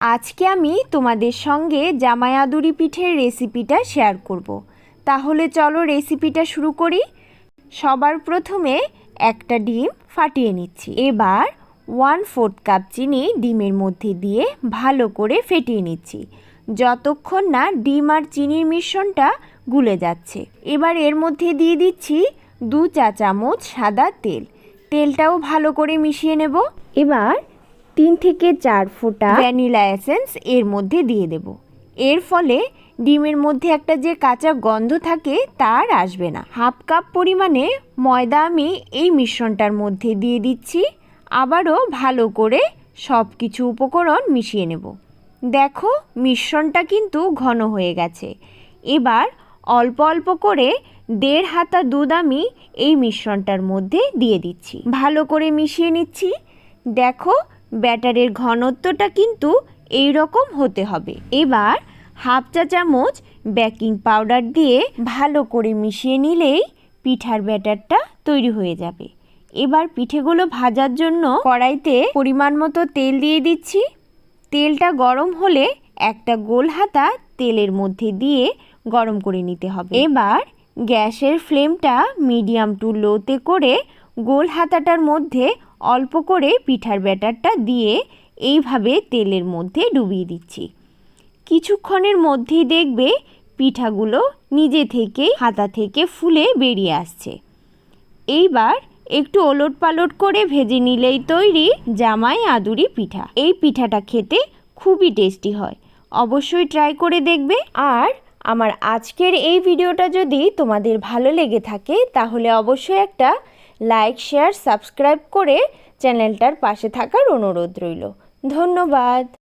আজকে আমি তোমাদের সঙ্গে জামাই আদুরি পিঠের রেসিপিটা শেয়ার করব। তাহলে চলো রেসিপিটা শুরু করি। সবার প্রথমে একটা ডিম ফাটিয়ে নিচ্ছি। এবার ওয়ান ফোর্থ কাপ চিনি ডিমের মধ্যে দিয়ে ভালো করে ফেটিয়ে নিচ্ছি। যতক্ষণ না ডিম আর চিনির মিশ্রণটা গুলে যাচ্ছে। এবার এর মধ্যে দিয়ে দিচ্ছি দু চা চামচ সাদা তেল। তেলটাও ভালো করে মিশিয়ে নেব। এবার তিন থেকে চার ফোঁটা ভ্যানিলা এসেন্স এর মধ্যে দিয়ে দেব। এর ফলে ডিমের মধ্যে একটা যে কাঁচা গন্ধ থাকে তার আসবে না। হাফ কাপ পরিমাণে ময়দা আমি এই মিশ্রণটার মধ্যে দিয়ে দিচ্ছি। আবারও ভালো করে সব কিছু উপকরণ মিশিয়ে নেব। দেখো মিশ্রণটা কিন্তু ঘন হয়ে গেছে। এবার অল্প অল্প করে দেড় হাতা দুধ আমি এই মিশ্রণটার মধ্যে দিয়ে দিচ্ছি। ভালো করে মিশিয়ে নিচ্ছি। দেখো ব্যাটারের ঘনত্বটা কিন্তু এই রকম হতে হবে। এবার হাফ চা চামচ বেকিং পাউডার দিয়ে ভালো করে মিশিয়ে নিলেই পিঠার ব্যাটারটা তৈরি হয়ে যাবে। এবার পিঠেগুলো ভাজার জন্য কড়াইতে পরিমাণ মতো তেল দিয়ে দিচ্ছি। তেলটা গরম হলে একটা গোল হাতা তেলের মধ্যে দিয়ে গরম করে নিতে হবে। এবার গ্যাসের ফ্লেমটা মিডিয়াম টু লোতে করে গোল হাতাটার মধ্যে অল্প করে পিঠার ব্যাটারটা দিয়ে এইভাবে তেলের মধ্যে ডুবিয়ে দিচ্ছি। কিছুক্ষণের মধ্যেই দেখবে পিঠাগুলো নিজে থেকেই হাতা থেকে ফুলে বেরিয়ে আসছে। এইবার একটু ওলট পালট করে ভেজে নিলেই তৈরি জামাই আদুরি পিঠা। এই পিঠাটা খেতে খুবই টেস্টি হয়। অবশ্যই ট্রাই করে দেখবে। আর আমার আজকের এই ভিডিওটা যদি তোমাদের ভালো লেগে থাকে, তাহলে অবশ্যই একটা লাইক শেয়ার সাবস্ক্রাইব করে চ্যানেলটার পাশে থাকার অনুরোধ রইল। ধন্যবাদ।